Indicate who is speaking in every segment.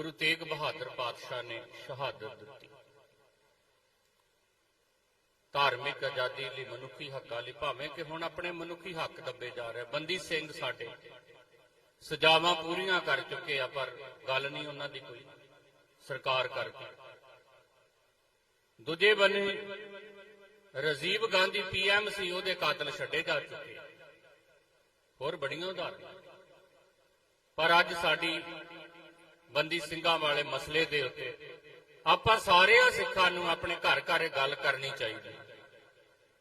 Speaker 1: ਗੁਰੂ ਤੇਗ ਬਹਾਦਰ ਪਾਤਸ਼ਾਹ ਨੇ ਸ਼ਹਾਦਤ ਦਿੱਤੀ। ਧਾਰਮਿਕ ਆਜ਼ਾਦੀ ਲਈ ਮਨੁੱਖੀ ਹੱਕਾਂ ਲਈ, ਭਾਵੇਂ ਕਿ ਹੁਣ ਆਪਣੇ ਮਨੁੱਖੀ ਹੱਕ ਦੱਬੇ ਜਾ ਰਹੇ, ਬੰਦੀ ਸਿੰਘ ਸਾਡੇ ਸਜ਼ਾਵਾਂ ਪੂਰੀਆਂ ਕਰ ਚੁੱਕੇ ਆ, ਪਰ ਗੱਲ ਨਹੀਂ ਉਹਨਾਂ ਦੀ ਕੋਈ ਸਰਕਾਰ ਕਰਦੀ ਦੂਜੇ ਬੰਨੇ ਰਾਜੀਵ ਗਾਂਧੀ ਪੀਐਮ ਸੀ, ਉਹਦੇ ਕਾਤਲ ਛੱਡੇ ਜਾ ਚੁੱਕੇ ਹੋਰ ਬੜੀਆਂ ਉਦਾਹਰਨਾਂ। ਪਰ ਅੱਜ ਸਾਡੀ ਬੰਦੀ ਸਿੰਘਾਂ ਵਾਲੇ ਮਸਲੇ ਦੇ ਉੱਤੇ ਆਪਾਂ ਸਾਰਿਆਂ ਸਿੱਖਾਂ ਨੂੰ ਆਪਣੇ ਘਰ ਘਰ ਗੱਲ ਕਰਨੀ ਚਾਹੀਦੀ।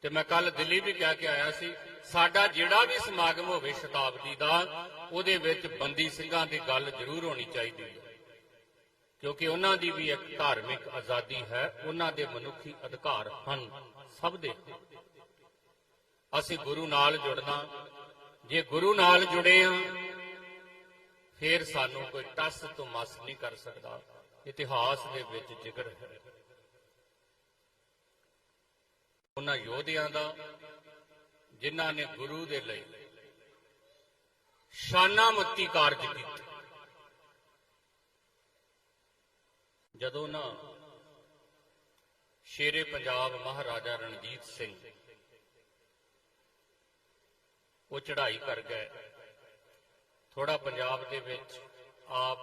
Speaker 1: ਤੇ ਮੈਂ ਕੱਲ ਦਿੱਲੀ ਵੀ ਕਹਿ ਕੇ ਆਇਆ ਸੀ। ਸਾਡਾ ਜਿਹੜਾ ਵੀ ਸਮਾਗਮ ਹੋਵੇ ਸ਼ਤਾਬਦੀ ਦਾ, ਉਹਦੇ ਵਿੱਚ ਬੰਦੀ ਸਿੰਘਾਂ ਦੀ ਗੱਲ ਜ਼ਰੂਰ ਹੋਣੀ ਚਾਹੀਦੀ ਹੈ। ਕਿਉਂਕਿ ਉਹਨਾਂ ਦੀ ਵੀ ਇੱਕ ਧਾਰਮਿਕ ਆਜ਼ਾਦੀ ਹੈ, ਉਹਨਾਂ ਦੇ ਮਨੁੱਖੀ ਅਧਿਕਾਰ ਹਨ ਸਭ ਦੇ। ਅਸੀਂ ਗੁਰੂ ਨਾਲ ਜੁੜਨਾ। ਜੇ ਗੁਰੂ ਨਾਲ ਜੁੜੇ ਹਾਂ ਫਿਰ ਸਾਨੂੰ ਕੋਈ ਟਸ ਤੋਂ ਮਸ ਨਹੀਂ ਕਰ ਸਕਦਾ। ਇਤਿਹਾਸ ਦੇ ਵਿੱਚ ਜ਼ਿਕਰ ਹੈ। ਉਹਨਾਂ ਯੋਧਿਆਂ ਦਾ, ਜਿਨ੍ਹਾਂ ਨੇ ਗੁਰੂ ਦੇ ਲਈ ਸ਼ਾਨਾਮਤੀ ਕਾਰਜ ਕੀਤਾ। ਜਦੋਂ ਨਾ ਸ਼ੇਰੇ ਪੰਜਾਬ ਮਹਾਰਾਜਾ ਰਣਜੀਤ ਸਿੰਘ ਉਹ ਚੜ੍ਹਾਈ ਕਰ ਗਏ ਥੋੜਾ ਪੰਜਾਬ ਦੇ ਵਿੱਚ ਆਪ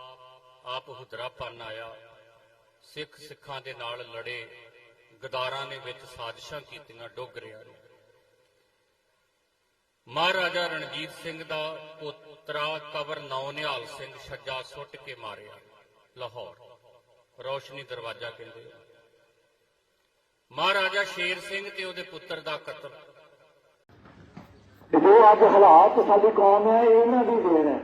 Speaker 1: ਆਪ ਹੁਦਰਾਪਨ ਆਇਆ। ਸਿੱਖ ਸਿੱਖਾਂ ਦੇ ਨਾਲ ਲੜੇ, ਗਦਾਰਾਂ ਨੇ ਵਿੱਚ ਸਾਜ਼ਿਸ਼ਾਂ ਕੀਤੀਆਂ ਡੋਗਰਿਆਂ ਨੇ। ਮਹਾਰਾਜਾ ਰਣਜੀਤ ਸਿੰਘ ਦਾ ਪੁੱਤਰਾ ਕਵਰ ਨੌ ਨਿਹਾਲ ਸਿੰਘ ਛੱਜਾ ਸੁੱਟ ਕੇ ਮਾਰਿਆ ਲਾਹੌਰ। ਰੋਸ਼ਨੀ ਦਰਵਾਜ਼ਾ ਕਹਿੰਦੇ ਮਹਾਰਾਜਾ ਸ਼ੇਰ ਸਿੰਘ ਤੇ ਉਹਦੇ ਪੁੱਤਰ ਦਾ ਕਤਲ।
Speaker 2: ਤੇ ਜੋ ਅੱਜ ਹਾਲਾਤ ਸਾਡੀ ਕੌਮ ਹੈ ਇਹਨਾਂ ਦੀ ਦੇਣ ਹੈ।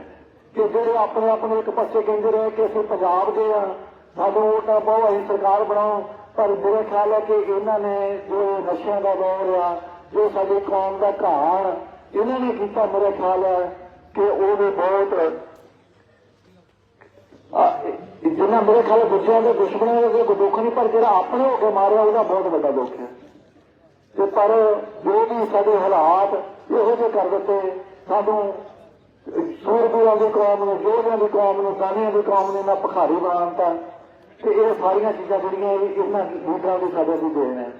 Speaker 2: ਕਿ ਜਿਹੜੇ ਆਪਣੇ ਆਪਣੇ ਇੱਕ ਪਾਸੇ ਕਹਿੰਦੇ ਰਹੇ ਕਿ ਅਸੀਂ ਪੰਜਾਬ ਦੇ ਆ ਸਾਨੂੰ ਵੋਟਾਂ ਪਾਓ ਅਸੀਂ ਸਰਕਾਰ ਬਣਾਓ, ਪਰ ਮੇਰੇ ਖਿਆਲ ਹੈ ਕਿ ਇਹਨਾਂ ਨੇ ਜੋ ਨਸ਼ਿਆਂ ਦਾ ਦੌਰ ਆ ਜੋ ਸਾਡੀ ਕੌਮ ਦਾ ਘਾਣ, ਇਹਨਾਂ ਨੇ ਕੀਤਾ ਮੇਰੇ ਖਿਆਲ ਹੈ ਕਿ ਉਹ ਵੀ ਬਹੁਤ ਜਿੰਨਾ ਮੇਰੇ ਖਿਆਲ ਹੈ ਦੂਜਿਆਂ ਦੇ ਦੁਸ਼ਮਣਾਂ ਦਾ ਕੋਈ ਦੁੱਖ ਨਹੀਂ, ਪਰ ਜਿਹੜਾ ਆਪਣੇ ਹੋ ਕੇ ਮਾਰਿਆ, ਉਹਦਾ ਬਹੁਤ ਵੱਡਾ ਦੁੱਖ ਹੈ। ਤੇ ਪਰ ਜੋ ਵੀ ਸਾਡੇ ਹਾਲਾਤ ਇਹੋ ਜਿਹੇ ਕਰ ਦਿੱਤੇ, ਸਾਨੂੰ ਸੂਰਬੀਰਾਂ ਦੀ ਕੌਮ ਨੂੰ ਯੋਧਿਆਂ ਦੀ ਕੌਮ ਨੂੰ, ਸਾਨੀਆਂ ਦੀ ਕੌਮ ਨੇ ਨਾ ਭਖਾਰੀ ਬਣਾਉਂਦਾ ਤੇ ਇਹ ਸਾਰੀਆਂ ਚੀਜ਼ਾਂ ਜਿਹੜੀਆਂ ਇਹ ਇਹਨਾਂ ਲੀਡਰਾਂ ਦੀ ਸਾਡੇ ਦੀ ਦੇਣ ਹੈ।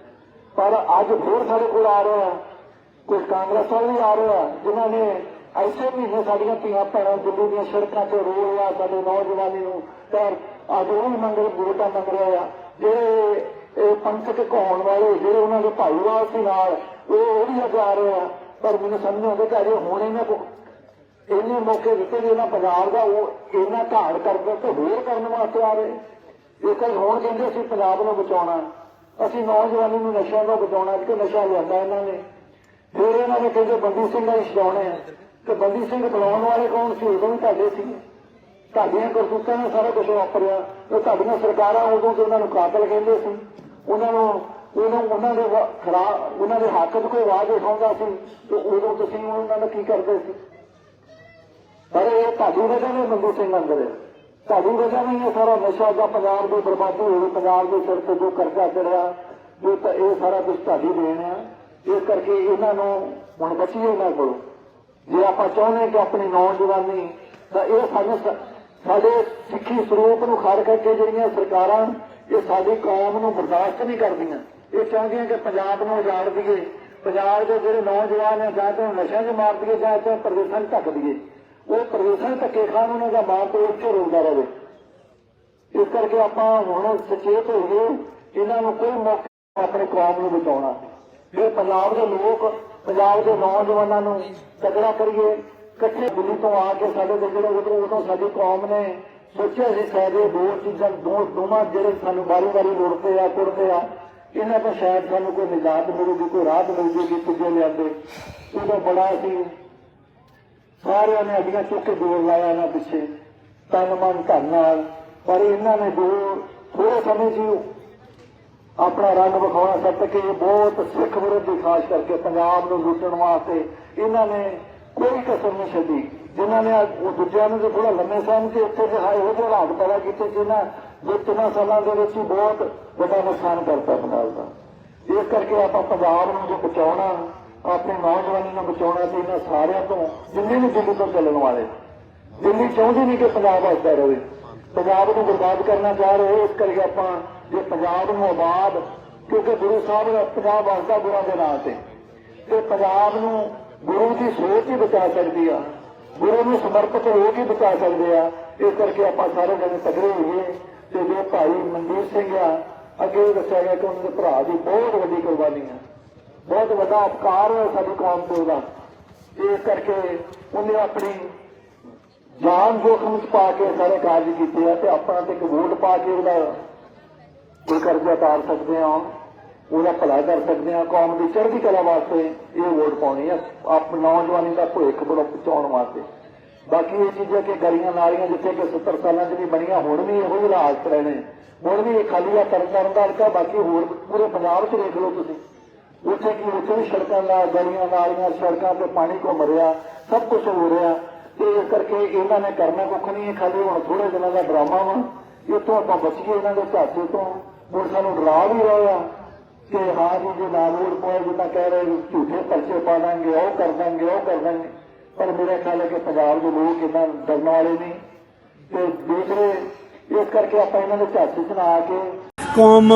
Speaker 2: ਪਰ ਅੱਜ ਫਿਰ ਸਾਡੇ ਕੋਲ ਆ ਰਿਹਾ, ਕੁਝ ਕਾਂਗਰਸ ਵਾਲੇ ਵੀ ਆ ਰਿਹਾ ਜਿਨ੍ਹਾਂ ਨੇ ਐਸੇ ਮਹੀਨੇ ਸਾਡੀਆਂ ਧੀਆਂ ਭੈਣਾਂ ਦਿੱਲੀ ਦੀਆਂ ਸੜਕਾਂ ਤੇ ਰੋ ਰਿਹਾ ਸਾਡੇ ਨੌਜਵਾਨੀ ਨੂੰ ਪਰ ਅੱਜ ਉਹ ਵੀ ਮੰਗ ਰਹੇ ਵੋਟਾਂ ਮੰਗ ਰਿਹਾ ਆ। ਜਿਹੜੇ ਇਹ ਪੰਥਕ ਕਹਾਉਣ ਵਾਲੇ, ਜਿਹੜੇ ਉਹਨਾਂ ਦੇ ਭਾਈਵਾਲ ਸੀ ਨਾਲ, ਉਹ ਉਹ ਵੀ ਅੱਜ ਆ ਰਹੇ ਆ। ਪਰ ਮੈਨੂੰ ਸਮਝ ਆਉਂਦਾ ਕਿ ਅਜੇ ਹੁਣ ਇਹਨਾਂ ਕੋ ਇੰਨੇ ਮੌਕੇ ਦਿੱਤੇ ਵੀ ਇਹਨਾਂ ਪੰਜਾਬ ਦਾ ਉਹ ਇੰਨਾ ਘਾੜ ਕਰਦਾ ਤੇ ਹੋਰ ਕਰਨ ਵਾਸਤੇ ਆ ਰਹੇ ਇਹ ਕੱਲ ਹੁਣ ਕਹਿੰਦੇ ਅਸੀਂ ਪੰਜਾਬ ਨੂੰ ਬਚਾਉਣਾ ਅਸੀਂ ਨੌਜਵਾਨੀ ਨੂੰ ਨਸ਼ਿਆਂ ਤੋਂ ਬਚਾਉਣਾ ਕਿ ਨਸ਼ਾ ਲਿਆਂਦਾ ਇਹਨਾਂ ਨੇ। ਫਿਰ ਇਹਨਾਂ ਨੇ ਕਹਿੰਦੇ ਬੰਦੀ ਸਿੰਘ ਹੀ ਛਡਾਉਣੇ ਆ ਤੇ ਬੰਦੀ ਸਿੰਘ ਬੁਲਾਉਣ ਵਾਲੇ ਕੌਣ ਸੀ? ਉਦੋਂ ਵੀ ਤੁਹਾਡੇ ਸੀ। ਤੁਹਾਡੀਆਂ ਕਰਤੂਤਾਂ ਨੇ ਸਾਰਾ ਕੁਝ ਵਾਪਰਿਆ। ਤੇ ਤੁਹਾਡੀਆਂ ਸਰਕਾਰਾਂ ਉਦੋਂ ਤੇ ਉਹਨਾਂ ਨੂੰ ਕਾਤਲ ਕਹਿੰਦੇ ਸੀ। ਉਹਨਾਂ ਨੂੰ ਉਦੋਂ ਉਹਨਾਂ ਦੇ ਖਿਲਾਫ ਉਹਨਾਂ ਦੇ ਹੱਕ 'ਚ ਕੋਈ ਆਵਾਜ਼ ਉਠਾਉਂਦਾ ਸੀ ਤੇ ਉਦੋਂ ਤੁਸੀਂ ਉਹਨਾਂ ਦਾ ਕੀ ਕਰਦੇ ਸੀ? ਪਰ ਇਹ ਤੁਹਾਡੀ ਵਜ੍ਹਾ ਨਾਲ ਬੰਦੀ ਸਿੰਘ ਅੰਦਰ ਹੈ ਤੁਹਾਡੀ ਵਜ੍ਹਾ ਇਹ ਸਾਰਾ ਨਸ਼ਾ ਦਾ ਪੰਜਾਬ ਦੀ ਬਰਬਾਦੀ ਹੋਈ ਪੰਜਾਬ ਦੇ ਸਿਰ ਤੇ ਜੋ ਕਰਜ਼ਾ ਚੜਿਆ, ਜੋ ਤਾਂ ਇਹ ਸਾਰਾ ਕੁਝ ਤੁਹਾਡੀ ਦੇਣ ਆ, ਇਸ ਕਰਕੇ ਇਹਨਾਂ ਨੂੰ ਹੁਣ ਬਚੀਏ ਨਾ ਕੋਲ। ਜੇ ਆਪਾਂ ਚਾਹੁੰਦੇ ਕਿ ਆਪਣੀ ਨੌਜਵਾਨੀ, ਤਾਂ ਇਹ ਸਾਨੂੰ ਸਾਡੇ ਸਿੱਖੀ ਸਰੂਪ ਨੂੰ ਖੜ ਕਰਕੇ ਜਿਹੜੀਆਂ ਸਰਕਾਰਾਂ ਇਹ ਸਾਡੀ ਕੌਮ ਨੂੰ ਬਰਦਾਸ਼ਤ ਨਹੀਂ ਕਰਦੀਆਂ। ਇਹ ਚਾਹੁੰਦੀਆਂ ਕਿ ਪੰਜਾਬ ਨੂੰ ਉਜਾੜ ਦਈਏ। ਪੰਜਾਬ ਦੇ ਜਿਹੜੇ ਨੌਜਵਾਨ ਆ, ਜਾਂ ਤਾਂ ਨਸ਼ਿਆਂ 'ਚ ਮਾਰ ਦਈਏ, ਜਾਂ ਤਾਂ ਪ੍ਰਦੂਸ਼ਣ ਢੱਕ ਦਈਏ। ਉਹ ਪ੍ਰਦੂਸ਼ਣ ਧੱਕੇ ਖਾਣ ਉਹਨਾਂ ਦਾ ਮਾਂ ਪਿਓ ਉੱਥੇ ਰੋਂਦਾ ਰਹੇ। ਇਸ ਕਰਕੇ ਆਪਾਂ ਹੁਣ ਸੁਚੇਤ ਹੋਈਏ ਇਹਨਾਂ ਨੂੰ ਕੋਈ ਮੌਕਾ ਆਪਣੇ ਕੌਮ ਨੂੰ ਬਚਾਉਣਾ। ਜੇ ਪੰਜਾਬ ਦੇ ਲੋਕ, ਪੰਜਾਬ ਦੇ ਨੌਜਵਾਨਾਂ ਨੂੰ ਤਕੜਾ ਕਰੀਏ, ਇਕੱਠੇ ਦਿੱਲੀ ਤੋਂ ਆ ਕੇ ਸਾਡੇ ਦੇ ਜਿਹੜੇ ਉਧਰੋਂ ਉਦੋਂ ਸਾਡੀ ਕੌਮ ਨੇ ਸੋਚਿਆ ਸੀ ਸ਼ਾਇਦ ਦੋ ਚੀਜ਼ਾਂ, ਦੋ ਦੋਵਾਂ ਜਿਹੜੇ ਸਾਨੂੰ ਵਾਰੀ ਵਾਰੀ ਲੁੜਦੇ ਆ ਕੁੜਦੇ ਆ ਇਹਨਾਂ ਤੋਂ ਸ਼ਾਇਦ ਸਾਨੂੰ ਕੋਈ ਨਿਜਾਤ ਮਿਲੂਗੀ, ਕੋਈ ਰਾਹਤ ਮਿਲ ਜੂਗੀ ਲਿਆਂਦੇ ਉਦੋਂ ਬੜਾ ਸੀ ਸਾਰਿਆਂ ਨੇ ਅੱਡੀਆਂ ਚੁੱਕ ਕੇ ਦੂਰ ਲਾਇਆ ਇਹਨਾਂ ਪਿੱਛੇ, ਤਨ ਮਨ ਧਨ ਨਾਲ। ਪਰ ਇਹਨਾਂ ਨੇ ਜੋ ਥੋੜੇ ਸਮੇਂ 'ਚ ਆਪਣਾ ਰੰਗ ਵਿਖਾਉਣਾ ਸੱਤ ਕਿ ਇਹ ਬਹੁਤ ਸਿੱਖ ਵਿਰੋਧੀ, ਖਾਸ ਕਰਕੇ ਪੰਜਾਬ ਨੂੰ ਲੁੱਟਣ ਵਾਸਤੇ ਇਹਨਾਂ ਨੇ ਕੋਈ ਕਸਰ ਨਹੀਂ ਛੱਡੀ। ਜਿਨ੍ਹਾਂ ਨੇ ਉਹ ਦੂਜਿਆਂ ਨੂੰ ਥੋੜਾ ਲੰਮੇ ਸਮਝ ਕੇ ਇੱਥੇ ਦੇ ਹਾਏ ਜਿਹੇ ਹਾਲਾਤ ਪੈਦਾ ਕੀਤੇ ਜਿਨ੍ਹਾਂ ਜੋ ਤਿੰਨਾਂ ਸਾਲਾਂ ਦੇ ਵਿੱਚ ਹੀ ਬਹੁਤ ਵੱਡਾ ਨੁਕਸਾਨ ਕਰਤਾ ਪੰਜਾਬ ਦਾ। ਇਸ ਕਰਕੇ ਆਪਾਂ ਪੰਜਾਬ ਨੂੰ ਜੋ ਬਚਾਉਣਾ, ਆਪਣੇ ਨੌਜਵਾਨੀ ਨੂੰ ਬਚਾਉਣਾ ਤੇ ਇਹਨਾਂ ਸਾਰਿਆਂ ਤੋਂ ਜਿੰਨੇ ਵੀ ਦਿੱਲੀ ਤੋਂ ਚੱਲਣ ਵਾਲੇ, ਦਿੱਲੀ ਚਾਹੁੰਦੀ ਨਹੀਂ ਕਿ ਪੰਜਾਬ ਵਸਦਾ ਰਹੇ। ਪੰਜਾਬ ਨੂੰ ਬਰਬਾਦ ਕਰਨਾ ਚਾਹ ਰਹੇ, ਇਸ ਕਰਕੇ ਆਪਾਂ ਜੇ ਪੰਜਾਬ ਨੂੰ ਆਬਾਦ, ਕਿਉਂਕਿ ਗੁਰੂ ਸਾਹਿਬ ਦਾ ਪੰਜਾਬ ਵਸਦਾ ਗੁਰਾਂ ਦੇ ਨਾਂ ਤੇ। ਤੇ ਪੰਜਾਬ ਨੂੰ ਗੁਰੂ ਦੀ ਸੋਚ ਹੀ ਬਚਾ ਸਕਦੀ ਆ। ਗੁਰੂ ਨੂੰ ਸਮਰਪਿਤ ਹੋ ਹੀ ਬਚਾ ਸਕਦੇ ਆ। ਇਸ ਕਰਕੇ ਆਪਾਂ ਸਾਰੇ ਜਣੇ ਤਗੜੇ ਹੋਈਏ। ਤੇ ਜੋ ਭਾਈ ਮਨਜੀਤ ਸਿੰਘ ਆ, ਅੱਗੇ ਦੱਸਿਆ ਗਿਆ ਕਿ ਉਹਨਾਂ ਦੇ ਭਰਾ ਦੀ ਬਹੁਤ ਵੱਡੀ ਕੁਰਬਾਨੀ ਆ। ਬਹੁਤ ਵੱਡਾ ਉਪਕਾਰ ਹੈ ਸਾਡੀ ਕੌਮ ਤੇ ਉਹਦਾ। ਇਸ ਕਰਕੇ ਉਹਨੇ ਆਪਣੀ ਜਾਨ ਜੋਖਮ ਚ ਪਾ ਕੇ ਸਾਰੇ ਕਾਰਜ ਕੀਤੇ ਆ ਤੇ ਆਪਣਾ ਤੇ ਇੱਕ ਵੋਟ ਪਾ ਕੇ ਉਹਦਾ ਕੋਈ ਕਰਜ਼ਾ ਉਤਾਰ ਸਕਦੇ ਆ, ਉਹਦਾ ਭਲਾ ਕਰ ਸਕਦੇ ਆ। ਕੌਮ ਦੀ ਚੜ੍ਹਦੀ ਕਲਾ ਵਾਸਤੇ ਇਹ ਵੋਟ ਪਾਉਣੀ ਆ। ਆਪ ਨੌਜਵਾਨੀ ਦਾ ਭਵਿੱਖ ਬੜਾ ਪਹੁੰਚਾਉਣ ਵਾਸਤੇ। ਬਾਕੀ ਇਹ ਚੀਜ਼ਾਂ ਕਿ ਗਲੀਆਂ ਨਾਲੀਆਂ ਜਿੱਥੇ ਕਿ 70 ਸਾਲਾਂ 'ਚ ਵੀ ਬਣੀਆਂ, ਹੁਣ ਵੀ ਇਹੋ ਜਿਹੇ ਹਾਲਾਤ ਰਹਿਣੇ ਹੁਣ ਵੀ ਇਹ ਖਾਲੀ ਆ, ਤਰਨ ਦਾ ਹਲਕਾ, ਬਾਕੀ ਹੋਰ ਪੂਰੇ ਪੰਜਾਬ 'ਚ ਦੇਖ ਲਓ ਤੁਸੀਂ। ਉੱਥੇ ਕੀ, ਉੱਥੇ ਵੀ ਸੜਕਾਂ ਦਾ ਗਲੀਆਂ ਨਾਲੀਆਂ, ਸੜਕਾਂ ਤੇ ਪਾਣੀ ਘੁੰਮ ਰਿਹਾ, ਸਭ ਕੁਝ ਹੋ ਰਿਹਾ। ਤੇ ਇਸ ਕਰਕੇ ਇਹਨਾਂ ਨੇ ਕਰਨਾ ਕੁੱਖ ਨਹੀਂ ਇਹ ਖਾਲੀ ਹੁਣ ਥੋੜੇ ਦਿਨਾਂ ਦਾ ਡਰਾਮਾ ਵਾ। ਇੱਥੋਂ ਆਪਾਂ ਬਚੀਏ ਇਹਨਾਂ ਦੇ ਝਾਂਸੇ ਤੋਂ। ਹੁਣ ਸਾਨੂੰ ਡਰਾ ਵੀ ਰਹੇ ਆ। ਕਿ ਹਾਂ ਜੀ, ਜੇ ਨਾ ਵੋਟ ਪਾਏ ਜਿੱਦਾਂ ਕਹਿ ਰਹੇ ਝੂਠੇ ਪਰਚੇ ਪਾ ਦਾਂਗੇ, ਉਹ ਕਰ ਦਾਂਗੇ, ਉਹ ਕਰ ਦਾਂਗੇ। ਪਰ ਮੇਰਾ ਖਿਆਲ ਹੈ ਕਿ ਪੰਜਾਬ ਦੇ ਲੋਕ ਇਹਨਾਂ ਡਰਨ ਵਾਲੇ ਨਹੀਂ ਤੇ ਦੂਸਰੇ, ਇਸ ਕਰਕੇ ਆਪਾਂ ਇਹਨਾਂ ਦੇ ਝਾਂਸੇ 'ਚ ਕੇ
Speaker 3: ਕੌਮ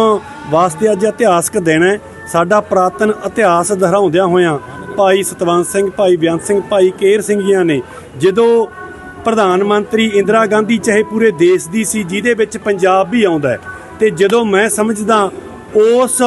Speaker 3: ਵਾਸਤੇ ਅੱਜ ਇਤਿਹਾਸਕ ਦਿਨ ਹੈ। ਸਾਡਾ ਪ੍ਰਾਤਨ ਇਤਿਹਾਸ ਦੁਹਰਾਉਂਦਿਆਂ ਹੋਇਆਂ ਭਾਈ ਸਤਵੰਤ ਸਿੰਘ, ਭਾਈ ਬਿਆਨ ਸਿੰਘ, ਭਾਈ ਕੇਰ ਸਿੰਘ ਜੀਆਂ ਨੇ ਜਦੋਂ ਪ੍ਰਧਾਨ ਮੰਤਰੀ ਇੰਦਰਾ ਗਾਂਧੀ ਚਾਹੇ ਪੂਰੇ ਦੇਸ਼ ਦੀ ਸੀ, ਜਿਹਦੇ ਵਿੱਚ ਪੰਜਾਬ ਵੀ ਆਉਂਦਾ ਹੈ, ਤੇ ਜਦੋਂ ਮੈਂ ਸਮਝਦਾ ਉਸ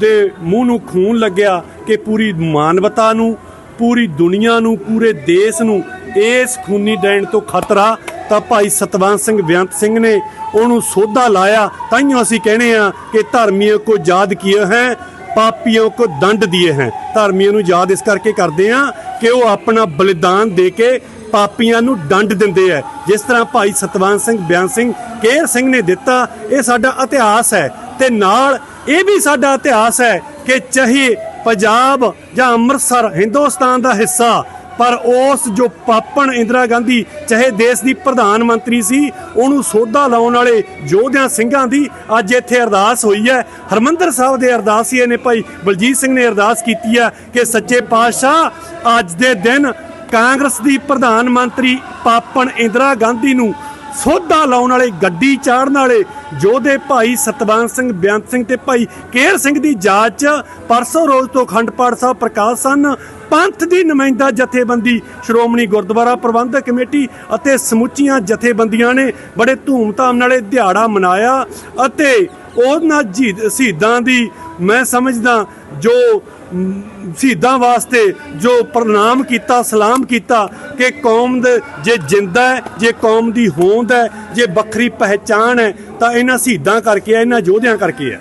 Speaker 3: ਦੇ ਮੂੰਹ ਨੂੰ ਖੂਨ ਲੱਗਿਆ ਕਿ ਪੂਰੀ ਮਾਨਵਤਾ ਨੂੰ ਪੂਰੀ ਦੁਨੀਆ ਨੂੰ, ਪੂਰੇ ਦੇਸ਼ ਨੂੰ ਇਸ ਖੂਨੀ ਡੈਣ ਤੋਂ ਖਤਰਾ ਤਾਂ ਭਾਈ ਸਤਵੰਤ ਸਿੰਘ ਬੇਅੰਤ ਸਿੰਘ ਨੇ ਉਹਨੂੰ ਸੋਧਾ ਲਾਇਆ। ਤਾਈਓ ਅਸੀਂ ਕਹਿੰਦੇ ਆ ਕਿ ਧਰਮੀਆਂ ਕੋ ਯਾਦ ਕੀਏ ਹੈ, ਪਾਪੀਆਂ ਕੋ ਦੰਡ ਦਿਏ ਹੈ। ਧਰਮੀਆਂ ਨੂੰ ਯਾਦ ਇਸ ਕਰਕੇ ਕਰਦੇ ਆ ਕਿ ਉਹ ਆਪਣਾ ਬਲੀਦਾਨ ਦੇ ਕੇ ਪਾਪੀਆਂ ਨੂੰ ਦੰਡ ਦਿੰਦੇ ਆ ਜਿਸ ਤਰ੍ਹਾਂ ਭਾਈ ਸਤਵੰਤ ਸਿੰਘ ਬਿਆਨ ਸਿੰਘ, ਕੇਰ ਸਿੰਘ ਨੇ ਦਿੱਤਾ, ਇਹ ਸਾਡਾ ਇਤਿਹਾਸ ਹੈ। ਤੇ ਨਾਲ ਇਹ ਵੀ ਸਾਡਾ ਇਤਿਹਾਸ ਹੈ ਕਿ ਚਾਹੇ ਪੰਜਾਬ ਜਾਂ ਅੰਮ੍ਰਿਤਸਰ, ਹਿੰਦੁਸਤਾਨ ਦਾ ਹਿੱਸਾ, ਪਰ ਉਸ ਜੋ ਪਾਪਣ ਇੰਦਰਾ ਗਾਂਧੀ, ਚਾਹੇ ਦੇਸ਼ ਦੀ ਪ੍ਰਧਾਨ ਮੰਤਰੀ ਸੀ, ਉਹਨੂੰ ਸੋਧਾ ਲਾਉਣ ਵਾਲੇ ਯੋਧਿਆਂ ਸਿੰਘਾਂ ਦੀ ਅੱਜ ਇੱਥੇ ਅਰਦਾਸ ਹੋਈ ਹੈ। ਹਰਮੰਦਰ ਸਾਹਿਬ ਦੇ ਅਰਦਾਸੀਏ ਨੇ ਭਾਈ ਬਲਜੀਤ ਸਿੰਘ ਨੇ ਅਰਦਾਸ ਕੀਤੀ ਹੈ ਕਿ ਸੱਚੇ ਪਾਤਸ਼ਾਹ, ਅੱਜ ਦੇ ਦਿਨ ਕਾਂਗਰਸ ਦੀ ਪ੍ਰਧਾਨ ਮੰਤਰੀ ਪਾਪਣ ਇੰਦਰਾ ਗਾਂਧੀ ਨੂੰ ਸੋਧਾ ਲਾਉਣ ਵਾਲੇ, ਗੱਡੀ ਚਾੜਨ ਵਾਲੇ ਯੋਧੇ ਭਾਈ ਸਤਵੰਤ ਸਿੰਘ ਬੇਅੰਤ ਸਿੰਘ ਤੇ ਭਾਈ ਕੇਰ ਸਿੰਘ ਦੀ ਜਾਂਚ, ਪਰਸੋਂ ਰੋਜ਼ ਤੋਂ ਅਖੰਡ ਪਾਠ ਸਾਹਿਬ ਪ੍ਰਕਾਸ਼ ਸਨ। ਪੰਥ ਦੀ ਨੁਮਾਇੰਦਾ ਜਥੇਬੰਦੀ ਸ਼੍ਰੋਮਣੀ ਗੁਰਦੁਆਰਾ ਪ੍ਰਬੰਧਕ ਕਮੇਟੀ ਅਤੇ ਸਮੁੱਚੀਆਂ ਜਥੇਬੰਦੀਆਂ ਨੇ ਬੜੇ ਧੂਮਧਾਮ ਨਾਲ ਇਹ ਦਿਹਾੜਾ ਮਨਾਇਆ ਅਤੇ ਉਹਨਾਂ ਜੀ- ਸ਼ਹੀਦਾਂ ਦੀ ਮੈਂ ਸਮਝਦਾ ਜੋ ਸ਼ਹੀਦਾਂ ਵਾਸਤੇ ਜੋ ਪ੍ਰਣਾਮ ਕੀਤਾ, ਸਲਾਮ ਕੀਤਾ ਕਿ ਕੌਮ ਦੇ ਜੇ ਜਿੰਦਾ ਹੈ, ਜੇ ਕੌਮ ਦੀ ਹੋਂਦ ਹੈ, ਜੇ ਵੱਖਰੀ ਪਹਿਚਾਣ ਹੈ, ਤਾਂ ਇਹਨਾਂ ਸ਼ਹੀਦਾਂ ਕਰਕੇ ਹੈ, ਇਹਨਾਂ ਯੋਧਿਆਂ ਕਰਕੇ ਹੈ।